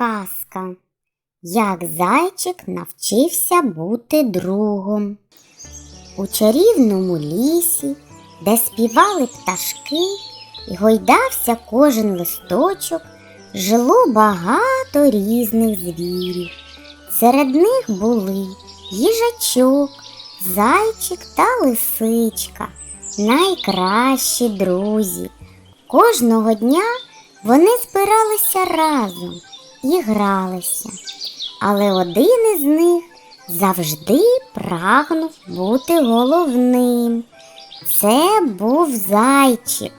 казка. Як зайчик навчився бути другом. У чарівному лісі, де співали пташки і гойдався кожен листочок, жило багато різних звірів. Серед них були їжачок, зайчик та лисичка, найкращі друзі. Кожного дня вони збиралися разом і гралися, але один із них завжди прагнув бути головним. Це був зайчик.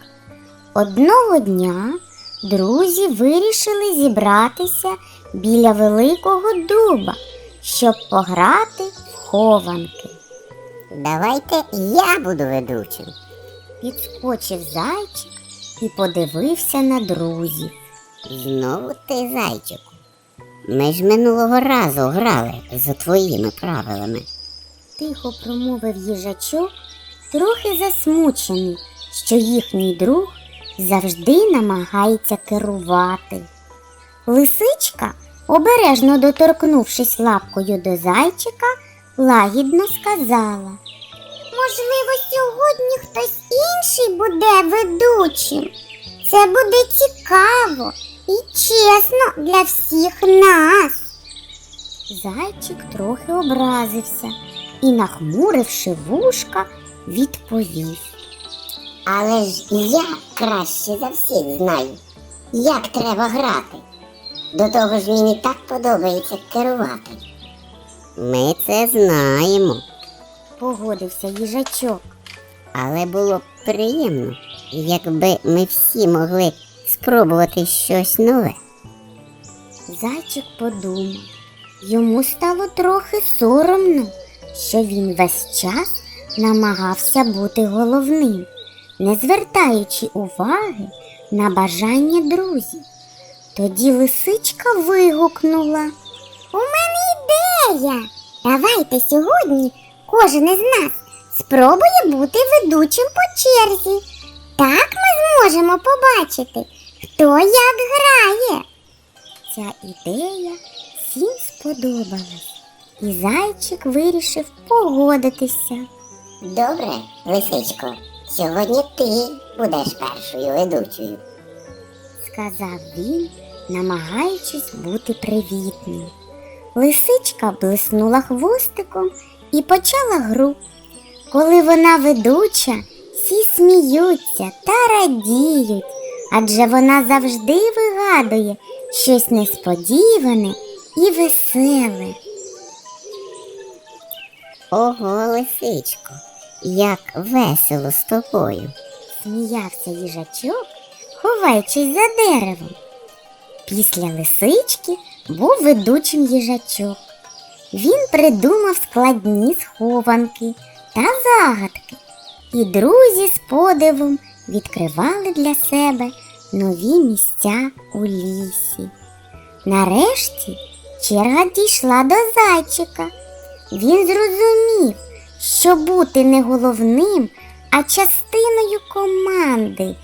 Одного дня друзі вирішили зібратися біля великого дуба, щоб пограти в хованки. Давайте я буду ведучим. Підскочив зайчик і подивився на друзів. Знову ти, зайчику. Ми ж минулого разу грали за твоїми правилами. Тихо промовив їжачок, трохи засмучений, що їхній друг завжди намагається керувати. Лисичка, обережно доторкнувшись лапкою до зайчика, лагідно сказала. Можливо, сьогодні хтось інший буде ведучим. Це буде цікаво і чесно для всіх нас. Зайчик трохи образився і, нахмуривши вушка, відповів. Але ж я краще за всіх знаю, як треба грати. До того ж мені так подобається керувати. Ми це знаємо, Погодився їжачок. але було б приємно, якби ми всі могли спробувати щось нове. Зайчик подумав. Йому стало трохи соромно, що він весь час намагався бути головним, не звертаючи уваги на бажання друзів. Тоді лисичка вигукнула. У мене ідея. Давайте сьогодні кожен із нас спробує бути ведучим по черзі. Так ми зможемо побачити, хто як грає. Ця ідея всім сподобалась, і зайчик вирішив погодитися. Добре, лисичко, сьогодні ти будеш першою ведучою. сказав він, намагаючись бути привітним. Лисичка блиснула хвостиком і почала гру. Коли вона ведуча, всі сміються та радіють, адже вона завжди вигадує щось несподіване і веселе. Ого, лисичко, як весело з тобою. Сміявся їжачок, ховаючись за деревом. Після лисички був ведучим їжачок. Він придумав складні схованки та загадки, і друзі з подивом відкривали для себе нові місця у лісі. Нарешті черга дійшла до зайчика. Він зрозумів, що бути не головним, а частиною команди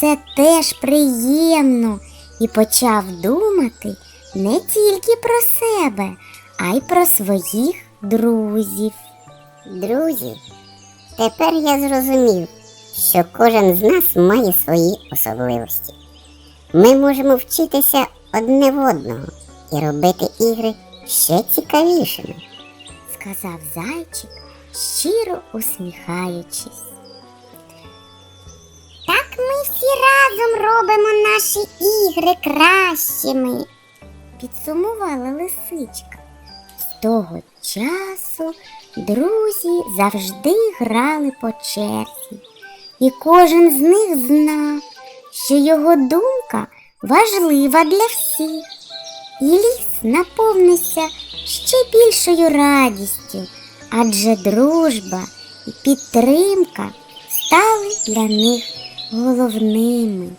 це теж приємно і почав думати не тільки про себе, а й про своїх друзів. Друзі, тепер я зрозумів, що кожен з нас має свої особливості. Ми можемо вчитися одне в одного і робити ігри ще цікавішими. сказав зайчик, щиро усміхаючись. Так ми всі разом робимо наші ігри кращими, підсумувала лисичка. З того часу друзі завжди грали по черзі, і кожен з них знав, що його думка важлива для всіх. І ліс наповнився ще більшою радістю, адже дружба і підтримка стали для них головними.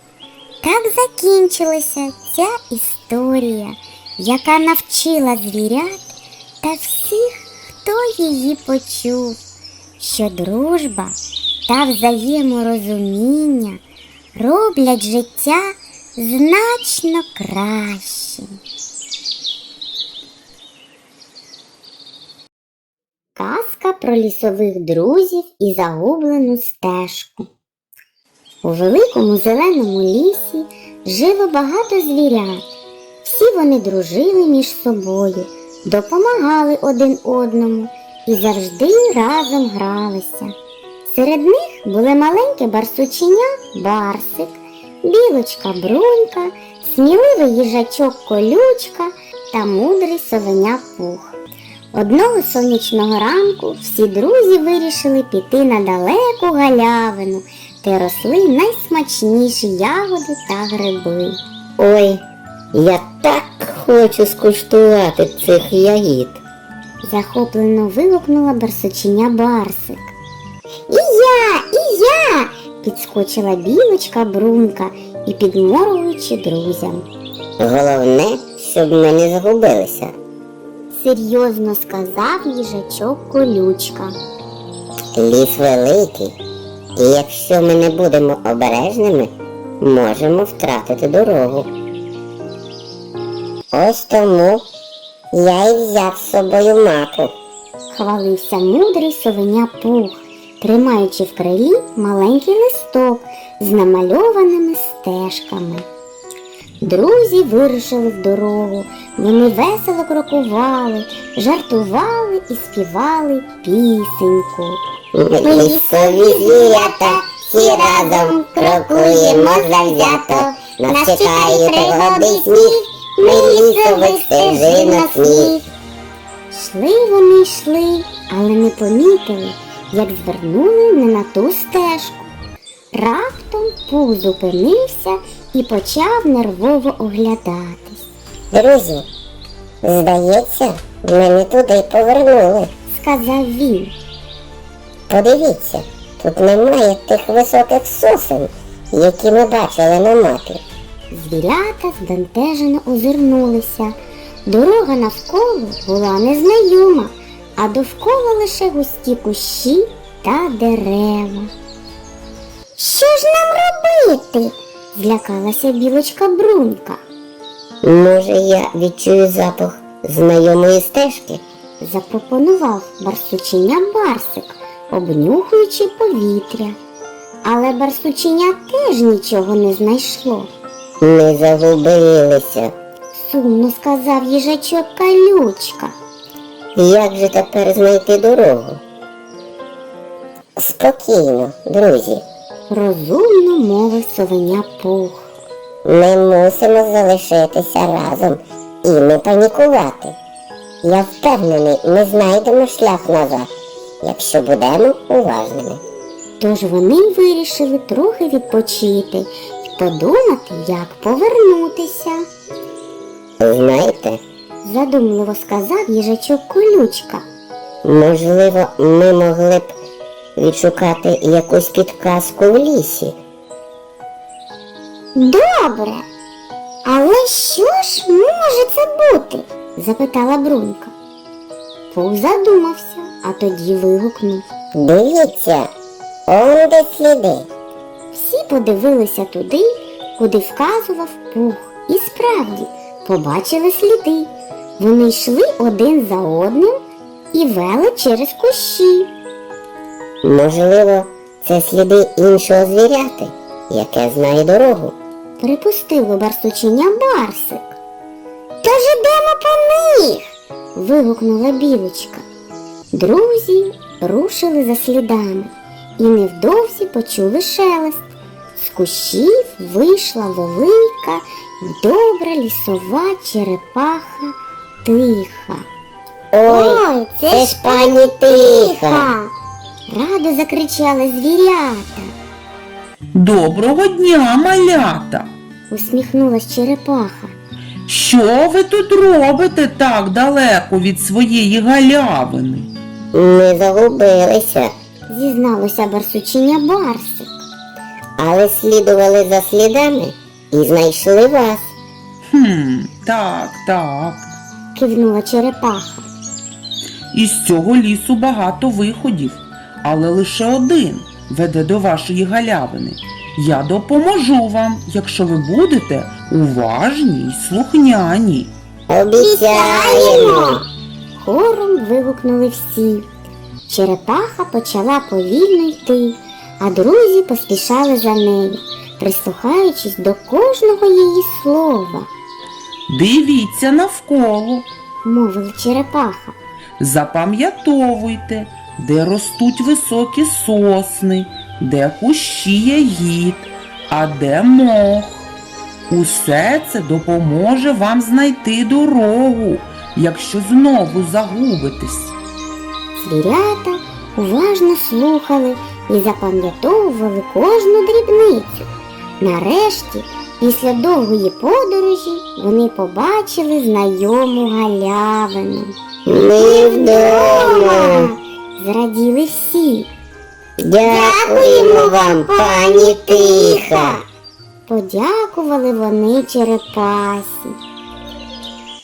Так закінчилася ця історія, яка навчила звірят та всіх, хто її почув, що дружба та взаєморозуміння роблять життя значно кращим. Казка про лісових друзів і загублену стежку. У великому зеленому лісі жило багато звірят. Всі вони дружили між собою, допомагали один одному і завжди разом гралися. Серед них були маленьке барсученя Барсик, білочка Брунька, сміливий їжачок Колючка та мудрий совеня Пух. Одного сонячного ранку всі друзі вирішили піти на далеку галявину, де росли найсмачніші ягоди та гриби. Ой, я так хочу скуштувати цих ягід. Захоплено вигукнула барсученя Барсик. І я, і я. підскочила білочка Брунка і підморгуючи друзям. Головне, щоб ми не загубилися. Серйозно сказав їжачок колючка. Ліс великий, і якщо ми не будемо обережними, можемо втратити дорогу. Ось тому я й взяв з собою мапу. Хвалився мудрий совеня пух, тримаючи в крилі маленький листок з намальованими стежками. Друзі вирушили в дорогу, вони весело крокували, жартували і співали пісеньку. Лісові звірята, всі разом крокуємо завзято. Нас чекає пригоди сміх, ми лісових стежинок сміх. Йшли вони йшли, але не помітили, як звернули не на ту стежку. Раптом пух зупинився і почав нервово оглядатись. Друзі, здається, ми не туди повернули. Сказав він. Подивіться, тут немає тих високих сосен, які ми бачили на мапі. Звірята збентежено озирнулися. Дорога навколо була незнайома, а довкола лише густі кущі та дерева. Що ж нам робити? злякалася білочка Брунька. Може, я відчую запах знайомої стежки? запропонував барсученя Барсик, обнюхуючи повітря. Але барсученя теж нічого не знайшло. Ми загубилися. Сумно сказав їжачок Калючка. Як же тепер знайти дорогу? Спокійно, друзі. Розумно мовив совеня пух. Ми мусимо залишитися разом і не панікувати. Я впевнений, ми знайдемо шлях назад, якщо будемо уважними. Тож вони вирішили трохи відпочити і подумати, як повернутися. Задумливо сказав їжачок Колючка. можливо, ми могли б відшукати якусь підказку в лісі. Добре. Але що ж може це бути? запитала Брунька. Пух задумався, а тоді вигукнув. Дивіться, он де сліди. Всі подивилися туди, куди вказував пух, і справді побачили сліди. Вони йшли один за одним і вели через кущі. Можливо, це сліди іншого звіряти, яке знає дорогу. Припустило барсученя Барсик. Та ж ідемо по них. вигукнула білочка. Друзі рушили за слідами і невдовзі почули шелест. З кущів вийшла велика добра лісова черепаха тиха. Ой, це ж пані тиха. Радо закричали звірята. Доброго дня, малята! Усміхнулась черепаха. Що ви тут робите так далеко від своєї галявини? Ми загубилися, Зізналося барсучиня Барсик. але слідували за слідами і знайшли вас. Хм, так, так. Кивнула черепаха. Із цього лісу багато виходів, але лише один веде до вашої галявини. Я допоможу вам, якщо ви будете уважні й слухняні. Обіцяємо. Хором вигукнули всі. черепаха почала повільно йти, а друзі поспішали за нею, прислухаючись до кожного її слова, Дивіться навколо, мовила черепаха. запам'ятовуйте, де ростуть високі сосни, де кущі ягід, а де мох. Усе це допоможе вам знайти дорогу, якщо знову загубитесь. Звірята уважно слухали і запам'ятовували кожну дрібницю. Нарешті, після довгої подорожі, вони побачили знайому галявину. Ми вдома. Зраділи всі. Дякуємо вам, пані Тиха. Подякували вони черепасі.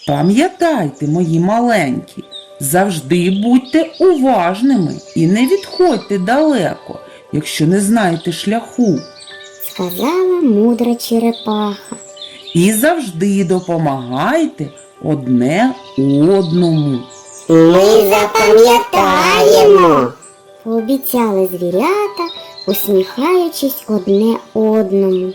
Пам'ятайте, мої маленькі, завжди будьте уважними і не відходьте далеко, якщо не знаєте шляху. Сказала мудра черепаха. І завжди допомагайте одне одному. Ми запам'ятаємо. Пообіцяли звірята, усміхаючись одне одному.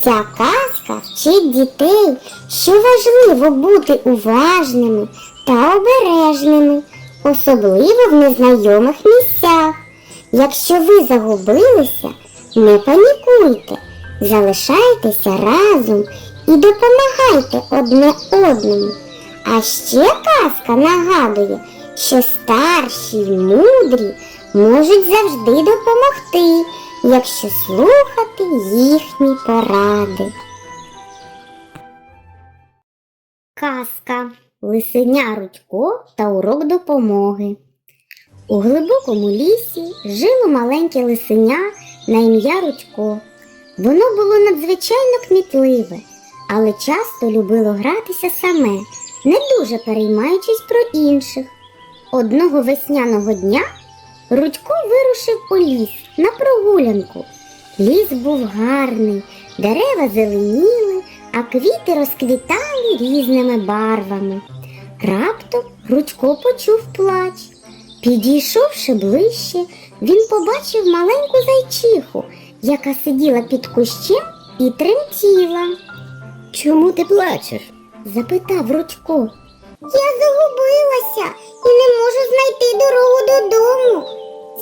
Ця казка вчить дітей, що важливо бути уважними та обережними, особливо в незнайомих місцях. Якщо ви загубилися, не панікуйте, залишайтеся разом і допомагайте одне одному. А ще казка нагадує, що старші й мудрі можуть завжди допомогти, якщо слухати їхні поради. Казка Лисеня Рудько та урок допомоги. У глибокому лісі жило маленьке лисеня на ім'я Рудько. Воно було надзвичайно кмітливе, але часто любило гратися саме, не дуже переймаючись про інших. Одного весняного дня Рудько вирушив у ліс на прогулянку. Ліс був гарний, дерева зеленіли, а квіти розквітали різними барвами. Раптом Рудько почув плач. Підійшовши ближче, він побачив маленьку зайчиху, яка сиділа під кущем і тремтіла. Чому ти плачеш? запитав Рудько. Я загубилася і не можу знайти дорогу додому.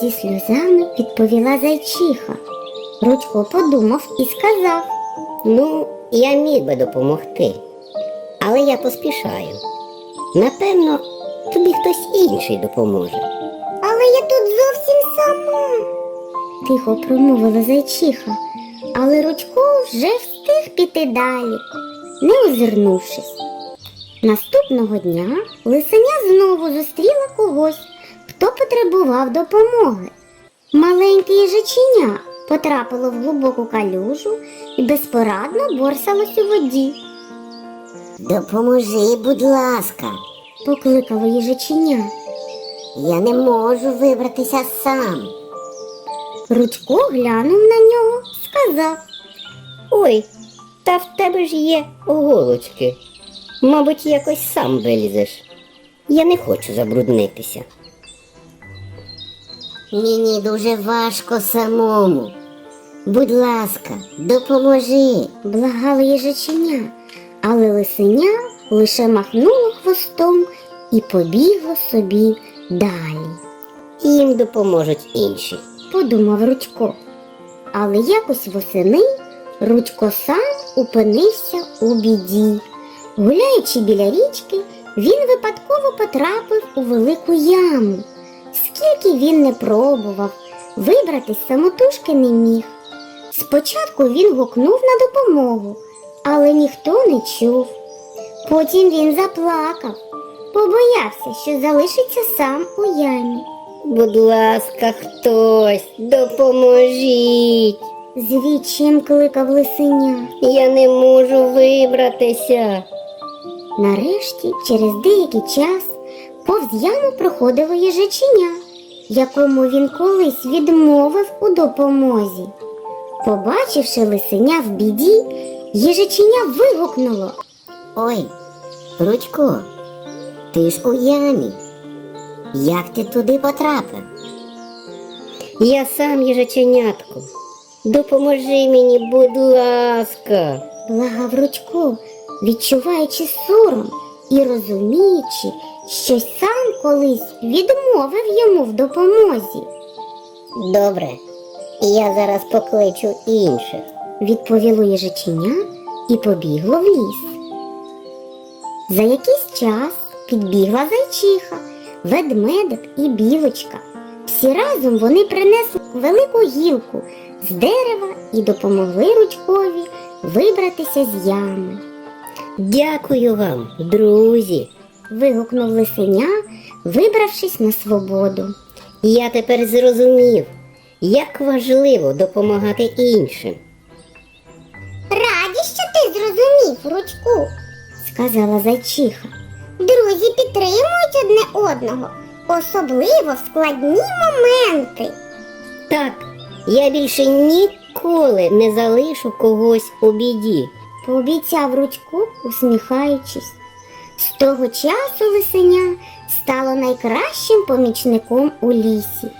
Зі сльозами відповіла зайчиха. Рудько подумав і сказав. Ну, я міг би допомогти, але я поспішаю. Напевно, тобі хтось інший допоможе. Але я тут зовсім сама. Тихо промовила зайчиха, але Рудько вже встиг піти далі, не озирнувшись. Наступного дня лисеня знову зустріла когось, хто потребував допомоги. Маленьке їжаченя потрапило в глибоку калюжу і безпорадно борсалось у воді. Допоможи, будь ласка, Покликало їжаченя. я не можу вибратися сам. Рудько глянув на нього, сказав. Ой, та в тебе ж є голочки. Мабуть, якось сам вилізеш. Я не хочу забруднитися. Мені дуже важко самому. Будь ласка, допоможи. Благало їжаченя, але лисеня лише махнуло хвостом і побігло собі далі, Їм допоможуть інші. подумав Рудько. Але якось восени Рудько сам опинився у біді. Гуляючи біля річки, він випадково потрапив у велику яму. Скільки він не пробував, вибратись самотужки не міг. Спочатку він гукнув на допомогу, але ніхто не чув. Потім він заплакав, побоявся, що залишиться сам у ямі. Будь ласка, хтось, допоможіть. З відчаєм кликав лисеня. Я не можу вибратися. Нарешті, через деякий час, повз яму проходило їжаченя, якому він колись відмовив у допомозі. Побачивши лисеня в біді, їжаченя вигукнуло. Ой, Рудько, ти ж у ямі. Як ти туди потрапив? Я сам їжаченятко. Допоможи мені, будь ласка. Благав Рудько, відчуваючи сором і розуміючи, що сам колись відмовив йому в допомозі. Добре, я зараз покличу інших. відповіло їжаченя і побігло в ліс. За якийсь час підбігла зайчиха, ведмедик і білочка. Всі разом вони принесли велику гілку з дерева і допомогли Рудькові вибратися з ями. Дякую вам, друзі. Вигукнув лисеня, вибравшись на свободу. Я тепер зрозумів, як важливо допомагати іншим. Раді, що ти зрозумів, Рудьку, сказала зайчиха. Друзі підтримують одне одного, особливо в складні моменти. Так, я більше ніколи не залишу когось у біді. пообіцяв Рудько, усміхаючись. З того часу лисеня стало найкращим помічником у лісі.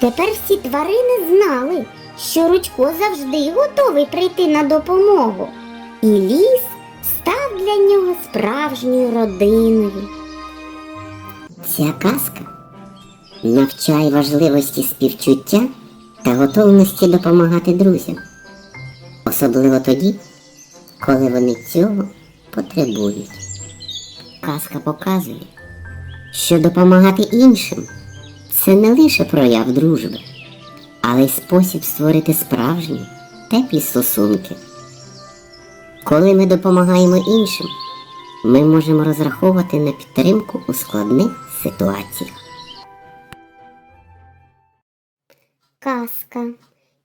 Тепер всі тварини знали, що Рудько завжди готовий прийти на допомогу, і ліс став для нього справжньою родиною. Ця казка навчає важливості співчуття та готовності допомагати друзям, особливо тоді, коли вони цього потребують. Казка показує, що допомагати іншим це не лише прояв дружби, але й спосіб створити справжні теплі стосунки. Коли ми допомагаємо іншим, ми можемо розраховувати на підтримку у складних ситуаціях. Казка,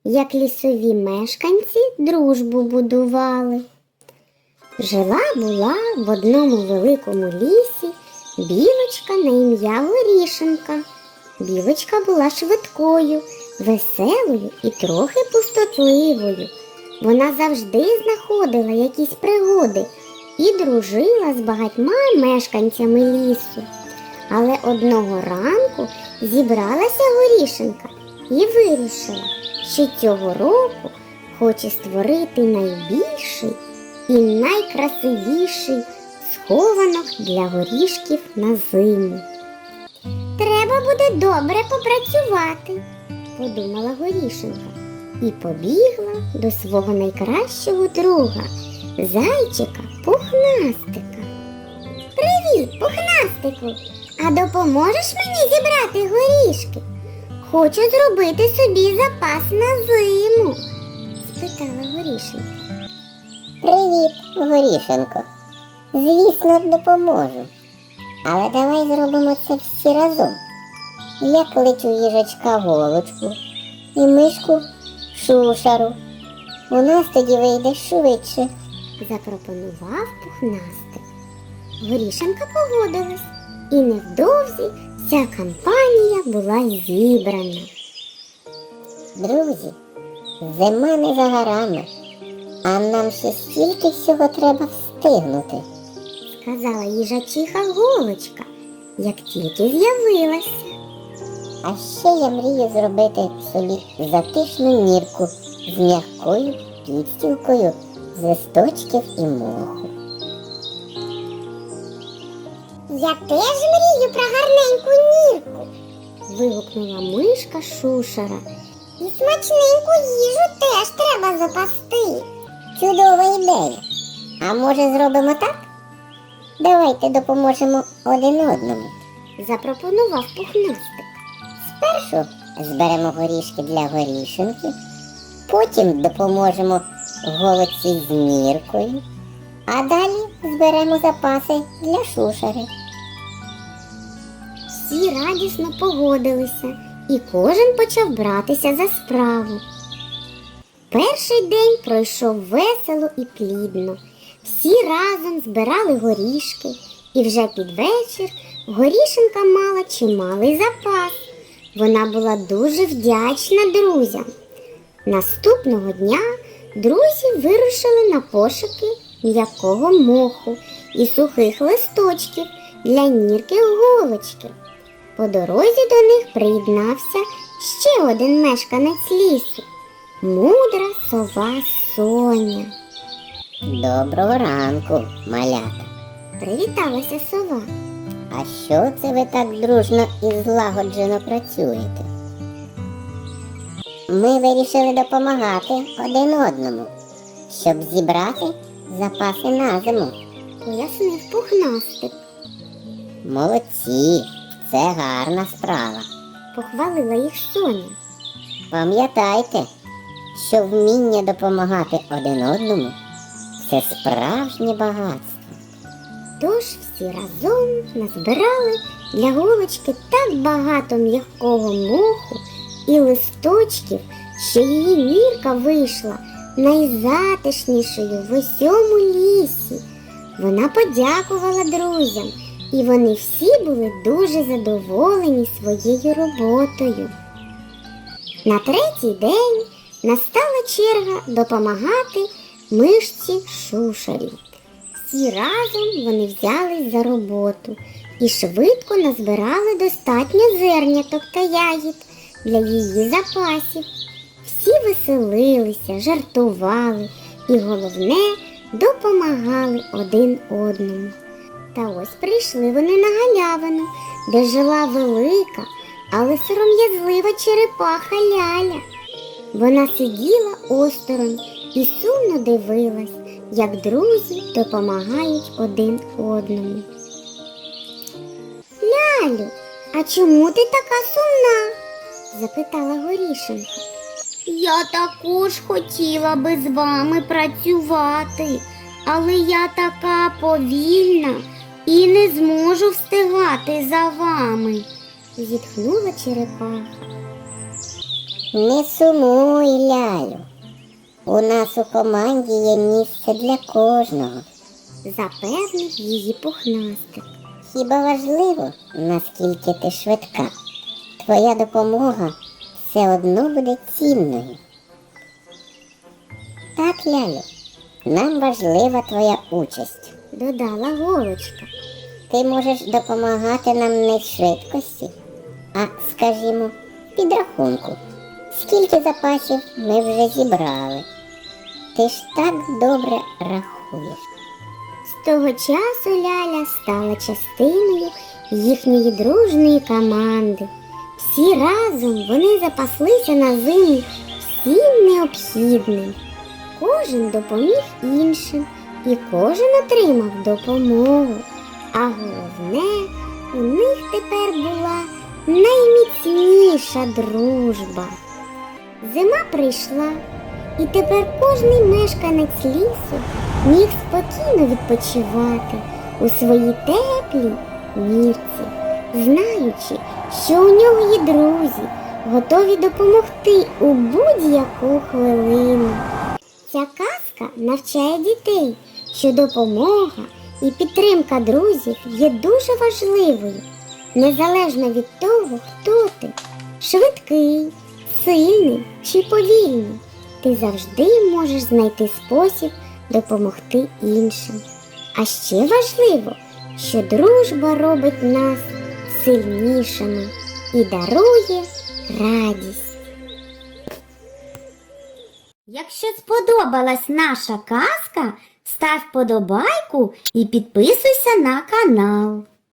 як лісові мешканці дружбу будували. Жила була в одному великому лісі білочка на ім'я Горішенка. Білочка була швидкою, веселою і трохи пустотливою. Вона завжди знаходила якісь пригоди і дружила з багатьма мешканцями лісу. Але одного ранку зібралася горішенка і вирішила, що цього року хоче створити найбільший і найкрасивіший схованок для горішків на зиму. Треба буде добре попрацювати, подумала горішенка і побігла до свого найкращого друга, зайчика пухнастика. Привіт, пухнастику! А допоможеш мені зібрати горішки? Хочу зробити собі запас на зиму, спитала горішенка. Привіт, Горішенко. Звісно, допоможу. Але давай зробимо це всі разом. Я кличу їжачка голочку і мишку шушару. У нас тоді вийде швидше. запропонував пухнастик. Горішенка погодилась, і невдовзі вся компанія була зібрана. Друзі, зима не за горами, а нам ще стільки всього треба встигнути. сказала їжачиха голочка, як тільки з'явилася. А ще я мрію зробити собі затишну нірку з м'якою підстілкою з листочків і моху. Я теж мрію про гарненьку нірку. вигукнула мишка шушера. І смачненьку їжу теж треба запасти. Чудова ідея. А може зробимо так? Давайте допоможемо один одному. запропонував пухнастик. Спершу зберемо горішки для горішинки, потім допоможемо голоці з міркою, а далі зберемо запаси для шушери. Всі радісно погодилися, і кожен почав братися за справу. Перший день пройшов весело і плідно. Всі разом збирали горішки, і вже під вечір горішенка мала чималий запас. Вона була дуже вдячна друзям. Наступного дня друзі вирушили на пошуки м'якого моху і сухих листочків для нірки голочки. По дорозі до них приєднався ще один мешканець лісу мудра сова Соня. Доброго ранку, малята. Привіталася сова. А що це ви так дружно і злагоджено працюєте? Ми вирішили допомагати один одному, щоб зібрати запаси на зиму. Пояснив пухнастик, Молодці, це гарна справа. похвалила їх Соня. Пам'ятайте, що вміння допомагати один одному це справжнє багатство. Тож всі разом назбирали для голочки так багато м'якого моху і листочків, що її нірка вийшла найзатишнішою в усьому лісі. Вона подякувала друзям, і вони всі були дуже задоволені своєю роботою. На третій день настала черга допомагати мишці шушарі. Всі разом вони взялись за роботу і швидко назбирали достатньо зерняток та ягід для її запасів. Всі веселилися, жартували і головне допомагали один одному. Та ось прийшли вони на галявину, де жила велика, але сором'язлива черепаха Ляля. Вона сиділа осторонь і сумно дивилась, як друзі допомагають один одному. Лялю, а чому ти така сумна? запитала Горішенка. Я також хотіла би з вами працювати, але я така повільна і не зможу встигати за вами, зітхнула черепаха. Не сумуй, лялю. У нас у команді є місце для кожного. запевнив її пухнастик. Хіба важливо, наскільки ти швидка? Твоя допомога все одно буде цінною. Так, лялю, нам важлива твоя участь. Додала голочка. Ти можеш допомагати нам не в швидкості, а, скажімо, підрахунку. Скільки запасів ми вже зібрали? Ти ж так добре рахуєш. З того часу Ляля стала частиною їхньої дружної команди. Всі разом вони запаслися на зиму всім необхідним. Кожен допоміг іншим і кожен отримав допомогу. А головне, у них тепер була найміцніша дружба. Зима прийшла, і тепер кожний мешканець лісу міг спокійно відпочивати у своїй теплій мірці, знаючи, що у нього є друзі, готові допомогти у будь-яку хвилину. Ця казка навчає дітей, що допомога і підтримка друзів є дуже важливою, незалежно від того, хто ти швидкий, сильний чи повільний. Ти завжди можеш знайти спосіб допомогти іншим. А ще важливо, що дружба робить нас сильнішими і дарує радість. Якщо сподобалась наша казка, став подобайку і підписуйся на канал.